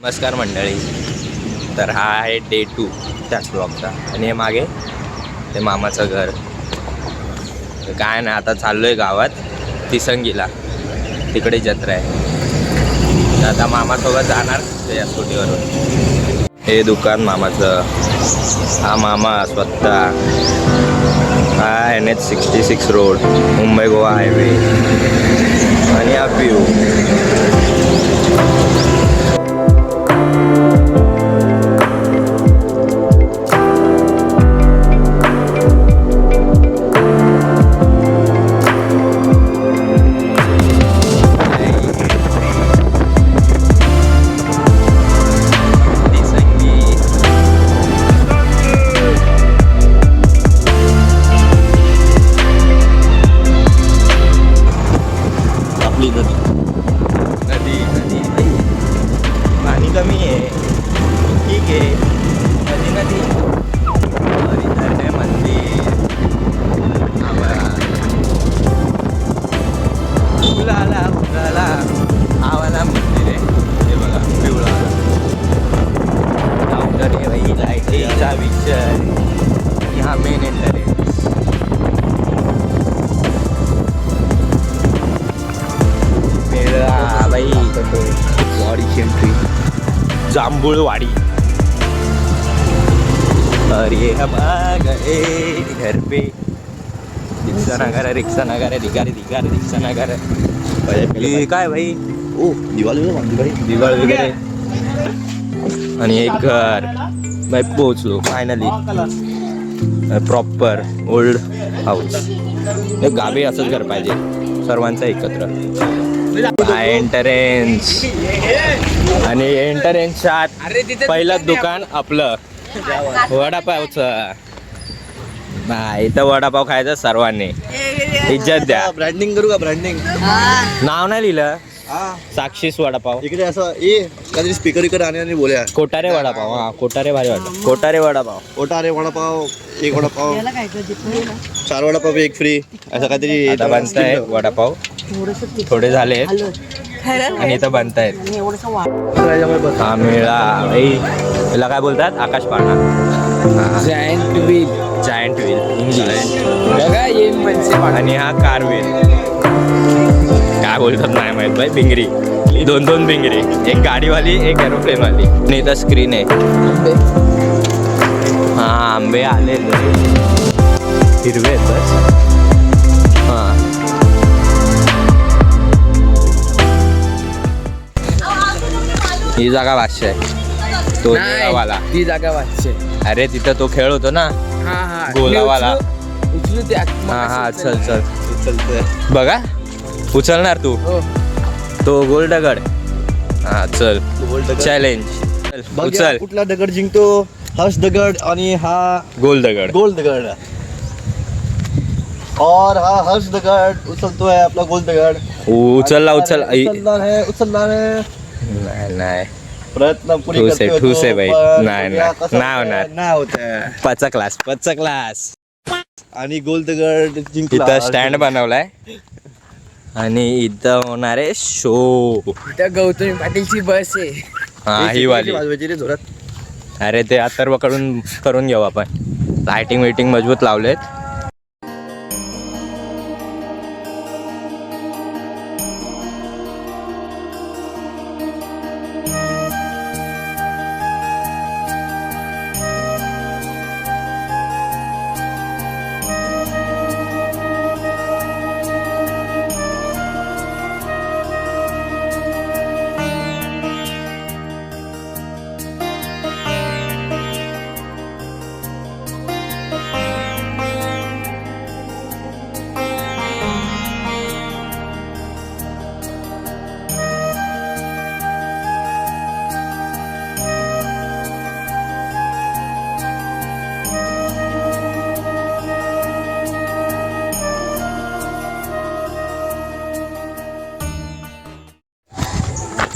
नमस्कार मंडळी. तर हा आहे डे टू त्याच ब्लॉगचा आणि हे मागे ते मामाचं घर. तर काय नाही आता चाललो आहे गावात तिसंगीला. तिकडे जत्रा आहे. तर आता मामासोबत जाणार त्या स्कूटीवरून. हे दुकान मामाचं. हा मामा स्वतः. हा N H sixty six road Mumbai Goa highway आणि हा व्ह्यू आपली नदी. नदी नदी पाणी कमी आहे. ठीक आहे. नदी नदी. हरिधरणे मंदिर. आम्हाला फुलाला फुलाला आवाला मंदिर आहे. हे बघा पिवळा. डॉक्टर हे बाई लाईटीचा विषय. हा मेन एंटर आहे. वाडीची एंट्री जांभूळवाडी. अरे बाग ए घर पे. रिक्षा नगर रिक्षा नगर धिगारे धिगारे रिक्षा नगर हे काय भाई? ओ दिवाळी दिवाळ वगैरे. आणि एक घर. बाई पोहोचलो फायनली प्रॉपर ओल्ड हाऊस गावी असंच घर पाहिजे. सर्वांचं एकत्र. एंटरेन्स आणि एंटरेन्सच्या आत पहिलं दुकान आपलं. वडापावचं. नाही इथं वडापाव खायचा सर्वांनी. इज्जत द्या. ब्रँडिंग करू का ब्रँडिंग नाव नाही लिहिलं? हा. साक्षीस वडापाव. इकडे असं ये काहीतरी स्पीकर इकडे आणि आणि बोलूया. कोटारे वडापाव हा कोटारे भारी वाटत. कोटारे वडापाव. ओटा रे वडापाव एक वडापाव. चार वडापाव एक फ्री असं काहीतरी आता बनताय वडापाव. थोडे झाले आणि इथं बनतायत. हा मेळा. काय बोलतात? आकाश पाळणा. Giant wheel giant wheel English बघा ये मनसे आणि हा कार व्हील काय बोलतात नाही माहीत भाई भिंगरी दोन दोन भिंगरी एक गाडीवाली एक एरोप्लेन वाली आणि इथं स्क्रीन आहे हा आंबे आले. हिरवे बस. हा. ही जागा भाष्य आहे तो वाला ती जागा वाचचे अरे तिथं तो खेळ होतो ना? हा हा. गोलावाला. उचलू- हा हा चल. चल. बघा उचलणार तू. हो. तो गोल दगड हा चल. चॅलेंज बघ उचल. कुठला दगड जिंकतो? हर्ष दगड आणि हा गोल दगड गोल दगड और हा हर्ष दगड उचलतोय आपला गोल दगड उचलला उचल. उचलणार आहे उचलणार आहे. नाही नाही. प्रयत्न पुरी ठूस आहे, करतोय ठूस तो, आहे बाई. पण नाही, बघूया नाही. कसं नाही. होतंय. होणार. नाही होत पाचा क्लास आणि गोल दगड जिंकला. इथं स्टँड बनवलाय. आणि इथं होणार आहे शो त्या गौतमी पाटीलची बस आहे. हा ही वाली. वाजवायची रे जोरात. अरे ते अथर्वकडून करून घेऊ आपण. लाइटिंग वेटिंग मजबूत लावलेत.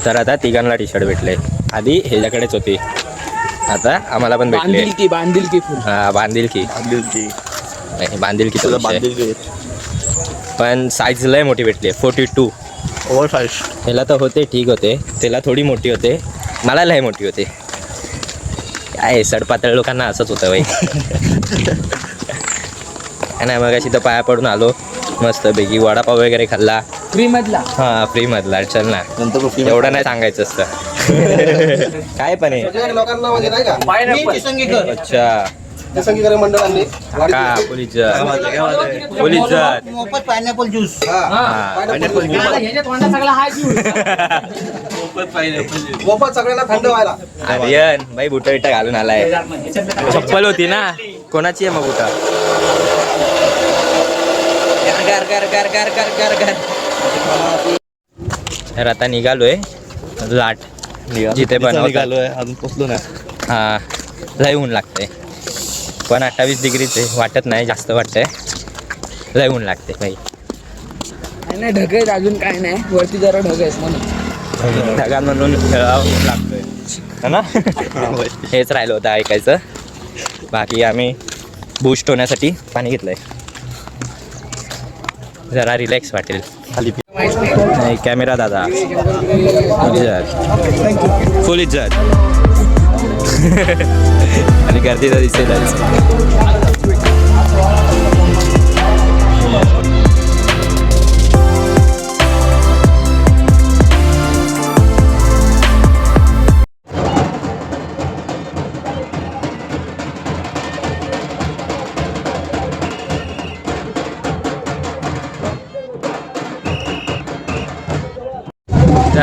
तर आता तिघांना टी शर्ट भेटले. आधी ह्याच्याकडेच होती. आता आम्हाला पण भेटले. बांधील की बांधील की फुल? हा बांधील की. बांधली नाही बांधील की तुला. बांधलेली पण साईज लय मोठी भेटली. फोर्टी टू ओव्हर साईज ह्याला तर होते ठीक होते. त्याला थोडी मोठी होते. मला लय मोठी होती. काय सडपातळ लोकांना असंच होतं बाई काय नाही मग अशी तर पाया पडून आलो. मस्त पैकी वडापाव वगैरे खाल्ला. फ्री मधला हा फ्री मधला चल ना. नंतर एवढं नाही सांगायचं असतं. काय पण आहे. लोकांना म्हणजे नाही का? अच्छा. संगीकर मंडळांनी का? पोलीस पोलीस मोफत पायनॅपल ज्यूस मोफत सगळ्यांना थंड व्हायला. आर्यन बाई बुट बिटा घालून आलाय. चप्पल होती ना? कोणाची आहे मग बुटा? कर कर कर कर कर कर कर तर आता निघालोय. लाट जिथे बनवतात. निघालोय? अजून पोचलो ना हा. लय ऊन लागते पण अठ्ठावीस डिग्रीच वाटत नाही. जास्त वाटतंय. लय ऊन लागते बाई. काय नाही ढग आहेत अजून काय नाही. वरती जरा ढग आहेत म्हणून. ढगा म्हणून खेळावं लागतोय. है ना? हेच राहिलं होतं ऐकायचं. बाकी आम्ही बूस्ट होण्यासाठी पाणी घेतलंय. जरा रिलॅक्स वाटेल. खाली नाही कॅमेरा दादा. फुल इज्जत. फुल इज्जत. आणि गर्दीचा दिसेल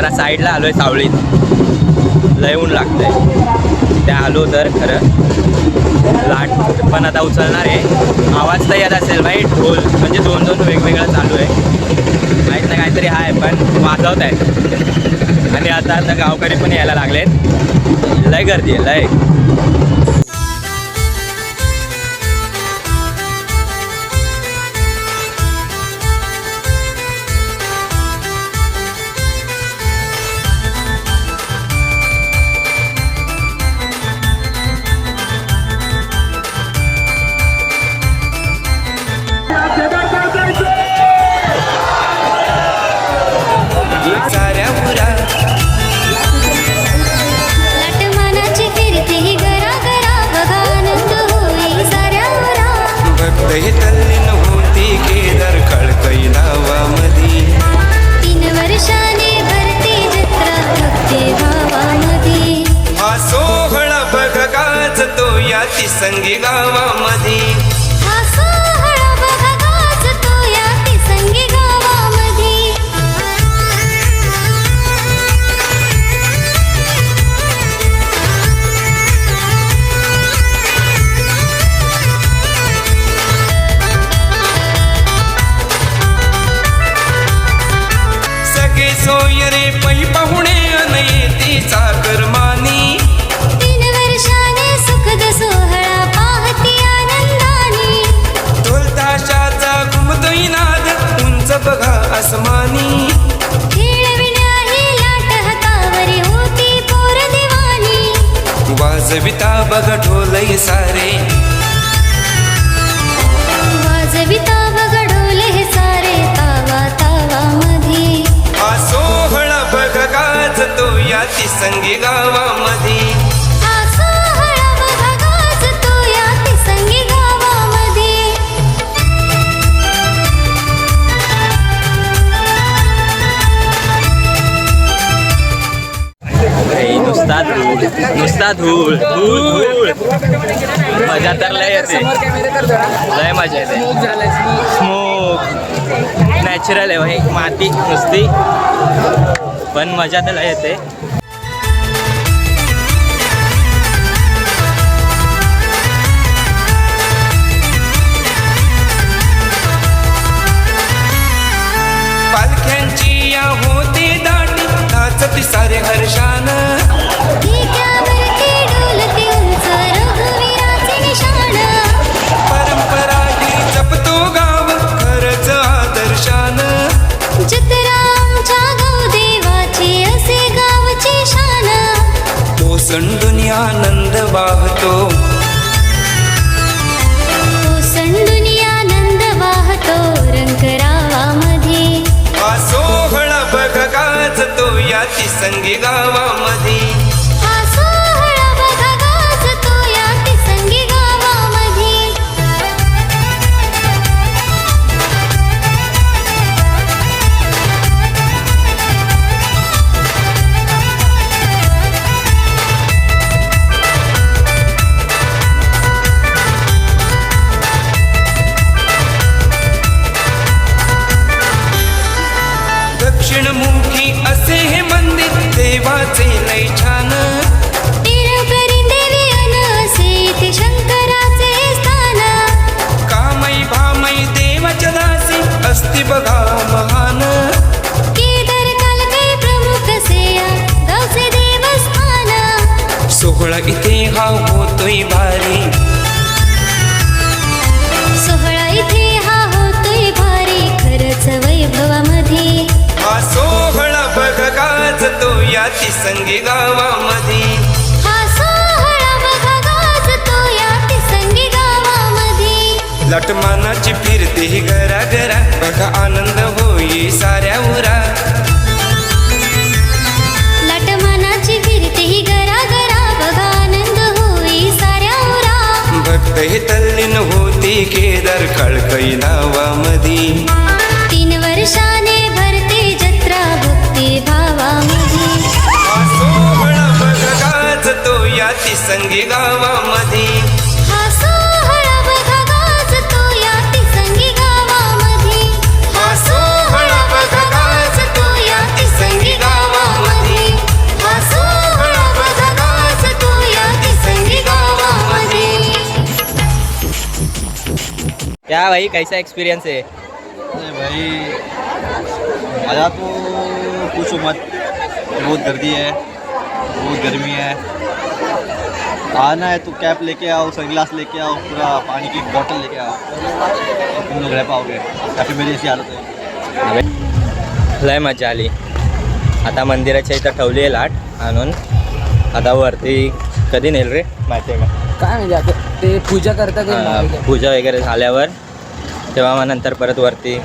जरा साईडला आलो आहे सावळीत लय ऊन लागतंय. त्या आलो तर खरं लाट पण आता उचलणार आहे. आवाज तर येत असेल भाई ढोल. म्हणजे दोन दोन वेगवेगळं चालू आहे. माहीत नाही काहीतरी आहे पण वाजवत आहे आणि आता आता गावकरी पण यायला लागलेत. लय गर्दी आहे लय. संगी गावामध्ये. वाजविता बघ ढोलय सारे। वाजविता सारे तावा तावा मधी हा सोहळा बघ गाजतो या तिसंगी गावामधी हा नुसता धूळ नुसता धूळ धूळ मजा तर लय येते. लय मजा येते. स्मोक नॅचरल आहे भाई माती नुसती. पण मजा तर लय येते. पालख्यांची या होती दाटी. नाचती सारे हर्षान वाहतो. ओसंडून आनंद वाहतो रंगरावामध्ये हा सोहळा बघ गाजतो या तिसंगी गावामध्ये. या तिसंगी गावामध्ये हा सोहळा बघा गाजतो या तिसंगी गावामध्ये लटमानाची फिरते ही घरा घरा बघा आनंद होई साऱ्या उरा. लाटमानाची फिरते ही गरा गरा बघा आनंद होई साऱ्या ओरा भक्त हे तल्लीन होती केदार कळकई नावामधी क्या भाई कैसा एक्सपीरियंस है? अरे भाई मज़ा तो पूछो मत। बहुत गर्दी है बहुत गर्मी है। आना है तो कैप लेके आओ सनग्लास लेके आओ पूरा पानी की बोतल लेके आओ। और तुम लोग रह पाओगे। फिर मेरी ऐसी हालत है। लय मज़ा आली। आता मंदिराच्या इथं ठेवली आहे लाट आणून. आता वरती कधी नेल रे? माहिती आहे का? काय म्हणजे आता ते पूजा करतात ते अं, मागे. पूजा वगैरे झाल्यावर. तेव्हा मग नंतर परत वरती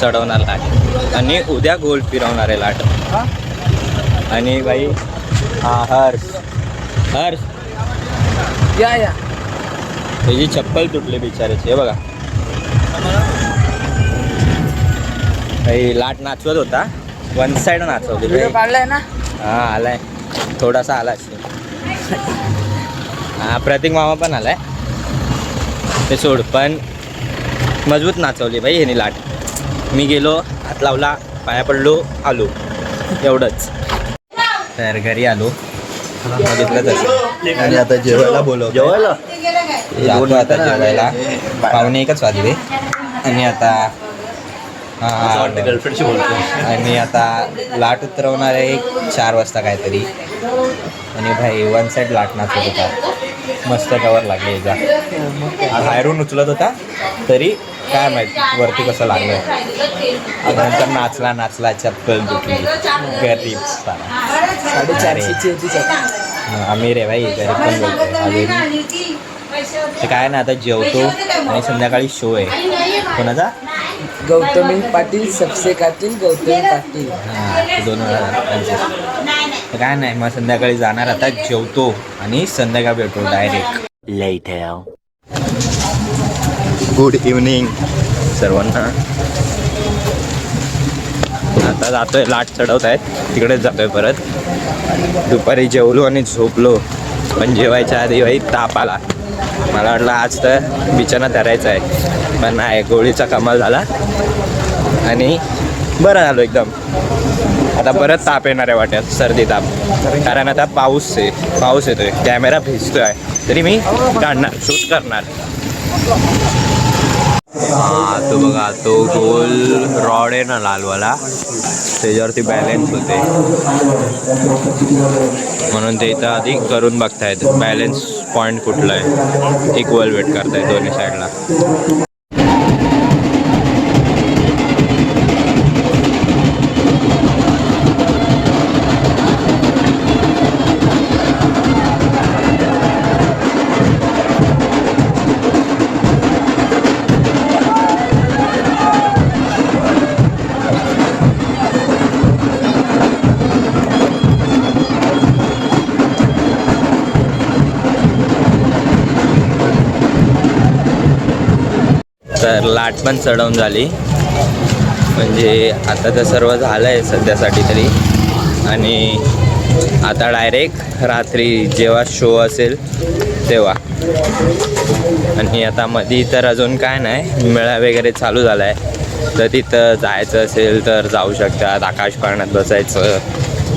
चढवणार लाट. आणि उद्या गोल फिरवणार आहे लाट? आणि बाई हा हर्ष. हर्ष. या या. त्याची चप्पल तुटली बिचाराची हे बघा. काही लाट नाचवत होता. वन साईड नाचवली काढलाय ना? हा आलाय. थोडासा आला हा प्रतीक मामा पण आलाय. ते सोड पण मजबूत नाचवली बाई ह्यानी लाट. मी गेलो हात लावला पाया पडलो आलो. एवढंच. तर घरी आलो. बघितलं तसं आणि आता जेवायला बोलव जेवायला? जातो आता जेवायला. पाहुणे एकच वाजले. आणि आता हा, गर्लफ्रेंडशी बोलतो आणि आता लाट उतरवणार आहे एक चार वाजता काहीतरी. आणि भाई वन साईड लाट नाचत होता. मस्त कवर लागले बाहेरून उचलत होता. तरी काय माहिती वरती कसं लागलं आता नंतर नाचला नाचला चप्पल तुटली गरीब. साडेचारशेची आम्ही रे भाई गरीब पण बोलतोय अजून ते काय ना आता जेवतो आणि संध्याकाळी शो आहे. कोणाचा? गौतमी पाटील सबसे कातील गौतमी पाटील. हा, दोन. तर काय नाही मग संध्याकाळी जाणार आता जेवतो आणि संध्याकाळ भेटतो डायरेक्ट गुड इव्हनिंग सर्वांना. आता जातोय लाट चढवत आहेत. तिकडेच जातोय परत. दुपारी जेवलो आणि झोपलो. पण जेवायच्या आधी बाई ताप आला. मला वाटलं आज तर बिचाना धरायचं आहे. पण नाही गोळीचा कमाल झाला. आणि बरं झालो एकदम. आता परत ताप येणार आहे वाटत सर्दी ताप. कारण आता पाऊस आहे. पाऊस येतोय. कॅमेरा भिजतोय. तरी मी काढणार शूट करणार. हा तो बघा तो गोल रॉड आहे ना लालवाला. त्याच्यावरती बॅलेन्स होते. म्हणून ते इथं आधी करून बघतायत. बॅलेन्स पॉईंट कुठला आहे? इक्वल वेट करतायत दोन्ही साईडला तर लाट पण चढवून झाली. म्हणजे आता तर सर्व झालं आहे सध्यासाठी तरी. आणि आता डायरेक्ट रात्री जेव्हा शो असेल तेव्हा. आणि आता मधी तर अजून काय नाही मेळा वगैरे चालू झाला आहे तर तिथं जायचं असेल तर जाऊ शकतात आकाश पाळण्यात बसायचं.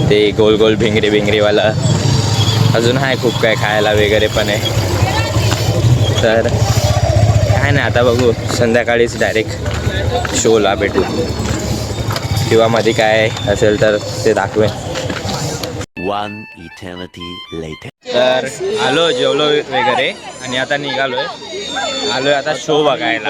ते गोल गोल भिंगरी भिंगरीवालं. अजून आहे खूप काय खायला वगैरे पण आहे. तर नाही आता बघू. संध्याकाळीच डायरेक्ट शोला भेटू. किंवा मध्ये काय असेल तर ते दाखवेन. One eternity later. तर आलो जेवलो वगैरे आणि आता निघालोय. आलोय आता शो बघायला.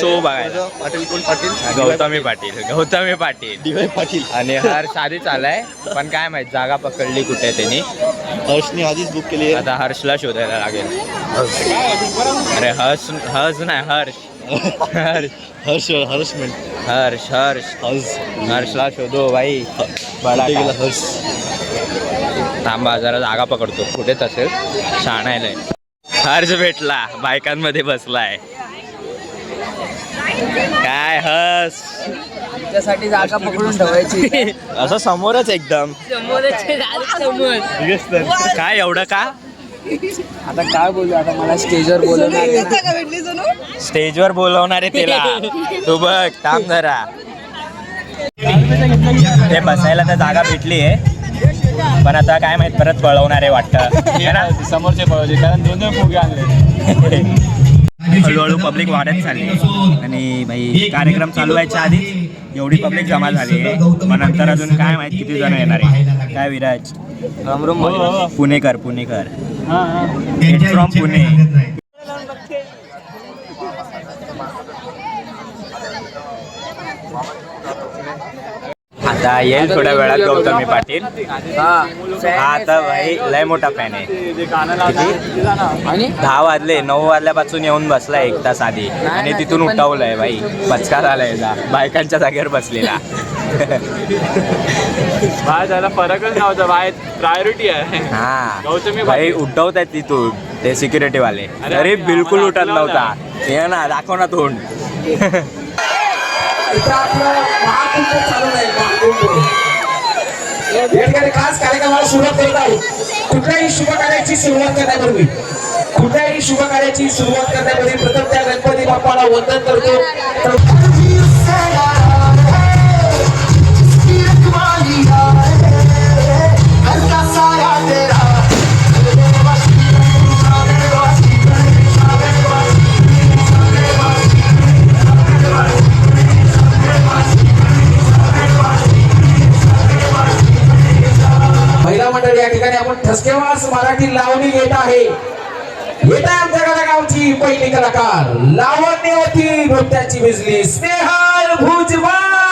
शो बघायला. पाटील कोण? पाटील? गौतमी पाटील. गौतमी पाटील. पाटील. आणि हर्ष आधीच आलाय पण काय माहीत जागा पकडली कुठे त्यांनी. हर्षने आधीच बुक केली आता हर्षला शोधायला लागेल. अरे हर्ष हर्ष नाही हर्ष. हर्ष. हर्ष हर्षमेंट हर्ष हर्ष. हर्ष. हर्षला शोधो बाई. बडा गेला हर्ष? थांबा जरा जागा पकडतो. कुठेच असेल. शाणायलाय हर्ष भेटला. बायकांमध्ये बसलाय. काय हर्ष? त्यासाठी जागा पकडून ठेवायची. असं समोरच एकदम. समोर. काय एवढं का? आता काय बोलू आता मला स्टेजवर बोलवणार स्टेजवर बोलवणार आहे तिला. तू बघ थांब जरा. ते बसायला तर जागा भेटली आहे पण आता काय माहीत परत पळवणार आहे वाटतं ना? समोरचे पळवले कारण दोन दोन फुगे आणले. हळूहळू पब्लिक वाढत चालली. आणि भाई कार्यक्रम चालू व्हायच्या आधी एवढी पब्लिक जमा झाली. आहे मग नंतर अजून काय माहीत किती जण येणार आहे. काय विराज? पुणेकर पुणेकर. फ्रॉम पुणे. आता येईल थोड्या वेळात गौतमी पाटील. हा. आता भाई लय मोठा फॅन आहे. किती? आणि? दहा वाजले नऊ वाजल्यापासून येऊन बसलाय एक तास आधी. आणि तिथून उठवलंय बाई पचका झालाय जा. बायकांच्या जागेवर बसलेला. बाहेर फरकच नव्हता. बाहेर प्रायोरिटी आहे. हा. भाई. उठवत आहेत तिथून. ते सिक्युरिटी वाले. अरे, बिलकुल उठत नव्हता. ये ना दाखव ना तोंड. इथं आपलं महाकुंभ चालू आहे महाकुंभ. या ठिकाणी खास कार्यक्रमाला सुरुवात करत आहोत कुठल्याही शुभ कार्याची सुरुवात करण्यापूर्वी कुठल्याही शुभ कार्याची सुरुवात करण्यापूर्वी प्रथम त्या गणपती बाप्पाला वंदन करतो. आपण ठसकेवास मराठी लावणी येत आहे. येत आहे आमच्या गावची पहिली कलाकार. लावण्यवती नृत्याची बिजली. स्नेहल भुजबळ!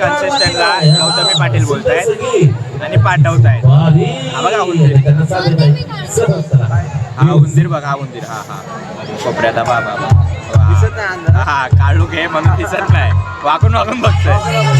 कन्सिस्टंटला गौतमी पाटील बोलतायत आणि पाठवतायत. हा बघा उंदीर. हा उंदीर बघा हा उंदीर. हा हा. कोपऱ्यात हा बा बा बा. हा काढू घे म्हणून दिसत नाही. वाकून वाकून बघतोय.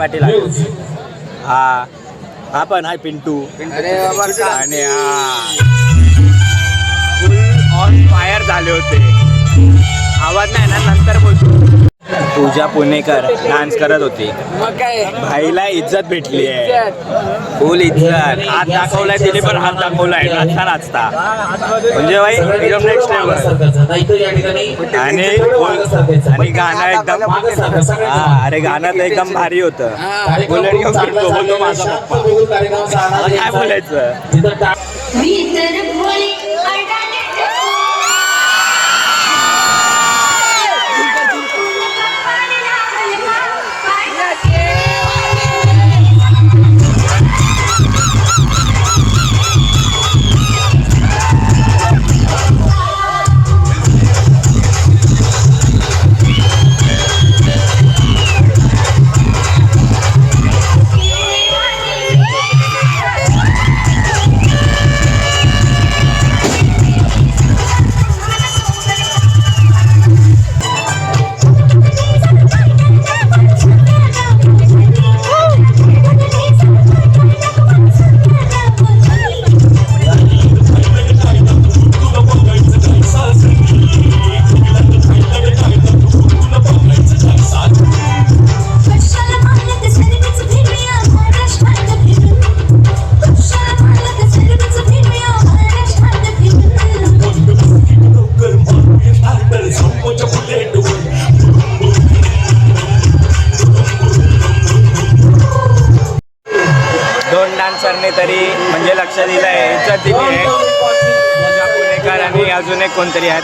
पाटील. हा हा पण आहे पिंटू. अरे बाबा का? आणि फुल ऑन फायर झाले होते. आवाज नाही ना नंतर बोलतो पूजा पुणेकर डान्स करत होती. भाईला इज्जत भेटली आहे. फुल इज्जत. हात दाखवलाय तिने पण हात दाखवलाय. नाचता नाचता. म्हणजे भाई एकदम नेक्स्ट लेवल आणि आणि गाणं एकदम हा अरे गाणं तर एकदम भारी होतं. बुलेट घेऊन फिरतो बोलतो माझा पप्पा. काय बोलायचं?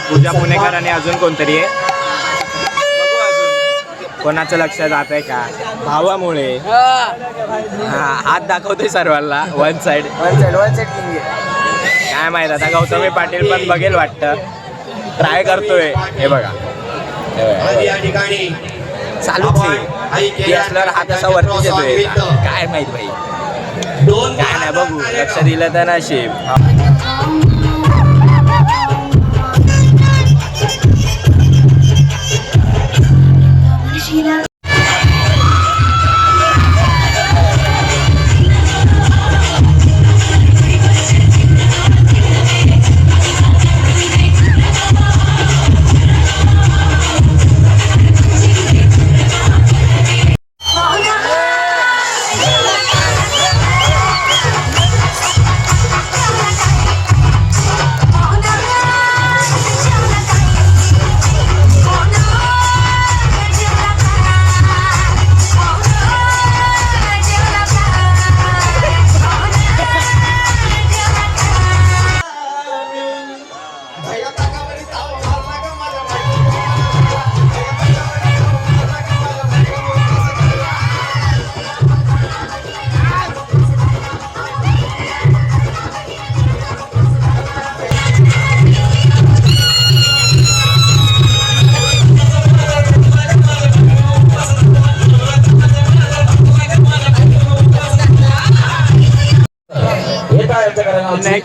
पूजा पुणेकर आणि अजून कोणतरी आहे? बघू अजून. कोणाचं लक्ष जात आहे का? भावामुळे. हा. हात दाखवतोय सर्वांना one side one side one side king. काय माहीत आता गौतमी पाटील पण बघेल वाटतं. ट्राय करतोय. हे बघा. या ठिकाणी चालूच आहे. असल्यावर हात असा वरतीच येतोय. काय माहीत भाई दोन काय नाही बघू. लक्ष दिलं तर नशीब.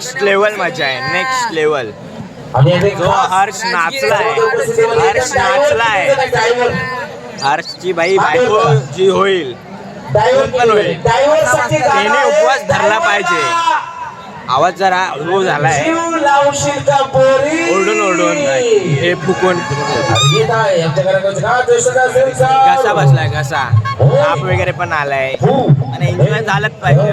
नेक्स्ट लेवल मजा आहे नेक्स्ट लेवल जो हर्ष नाचलाय हर्ष नाचलाय. हर्षची बाई बायको जी होईल. पण होईल. त्याने उपवास धरला पाहिजे. आवाज जरा लो झालाय. ओरडून ओरडून. हे फुकून घसा बसलाय घसा. ताप वगैरे पण आलाय. आणि एन्जॉय झालंच पाहिजे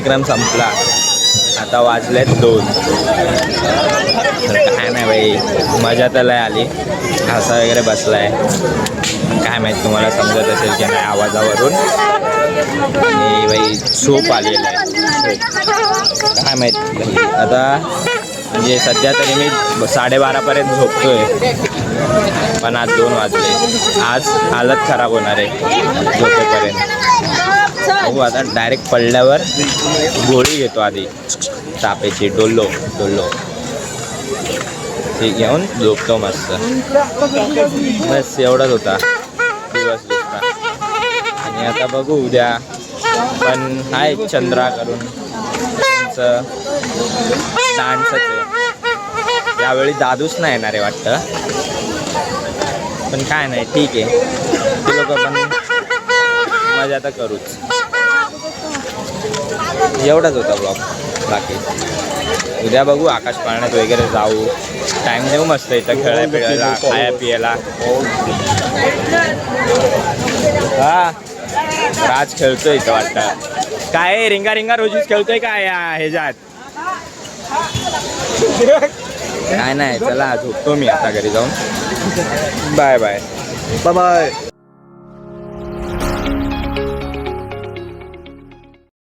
कार्यक्रम संपला. आता वाजलेत दोन. काय नाही बाई मजा तर लय आली. घासा वगैरे बसलाय. काय माहीत तुम्हाला समजत असेल की नाही आवाजावरून. आणि बाई झोप आलेलं आहे. काय माहीत आता म्हणजे सध्या तरी मी साडेबारापर्यंत झोपतोय. पण आज दोन वाजले. आज हालत खराब होणार आहे. झोपेपर्यंत. टाकू आता डायरेक्ट पडल्यावर गोळी घेतो आधी. तापेची डोलो डोलो. ते घेऊन झोपतो मस्त. बस एवढाच होता. दिवस दुसरा. आणि आता बघू उद्या. पण आहे चंद्रा करून. त्यांचं डान्सच आहे यावेळी दादूच नाही येणार आहे वाटतं. पण काय नाही ठीक आहे. ते लोक पण मजा तर करूच. एवढाच होता ब्लॉग बाकी उद्या बघू आकाश पाळण्यात वगैरे जाऊ. टाइम देऊ मस्त इथं खेळायला पिळायला खाया पियाला हा. राज खेळतोय इथं वाटतं. काय रिंगा रिंगा रोजीच खेळतोय काय या ह्याच्यात? काय नाही चला झोपतो मी आता घरी जाऊन. Bye bye bye bye